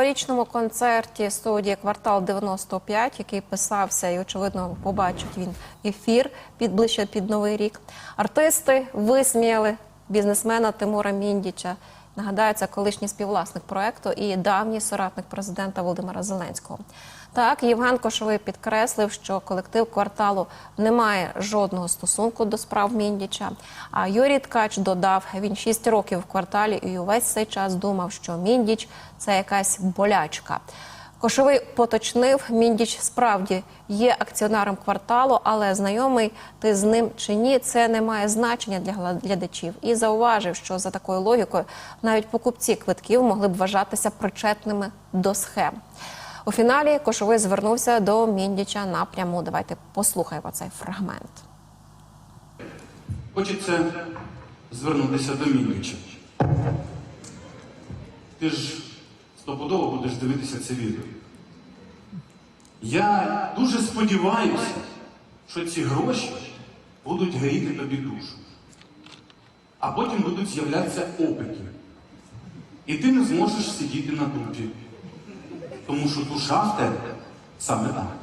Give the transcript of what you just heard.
новорічному концерті студії Квартал 95, який писався і, очевидно, побачить він ефір під ближче під новий рік. Артисти висміяли бізнесмена Тимура Міндіча. Нагадаю, це колишній співвласник проекту і давній соратник президента Володимира Зеленського. Так, Євген Кошовий підкреслив, що колектив кварталу не має жодного стосунку до справ Міндіча. А Юрій Ткач додав, він 6 років в кварталі і увесь цей час думав, що Міндіч це якась болячка. Кошовий поточнив, Міндіч справді є акціонером кварталу, але знайомий ти з ним чи ні, це не має значення для глядачів. І зауважив, що за такою логікою навіть покупці квитків могли б вважатися причетними до схем. У фіналі Кошовий звернувся до Міндіча напряму. Давайте послухаємо цей фрагмент. Хочеться звернутися до Міндича. Ти ж стопудово будеш дивитися це відео. Я дуже сподіваюся, що ці гроші будуть гріти тобі душу. А потім будуть з'являтися опики. І ти не зможеш сидіти на дупі. Тому що душа в тебе саме так.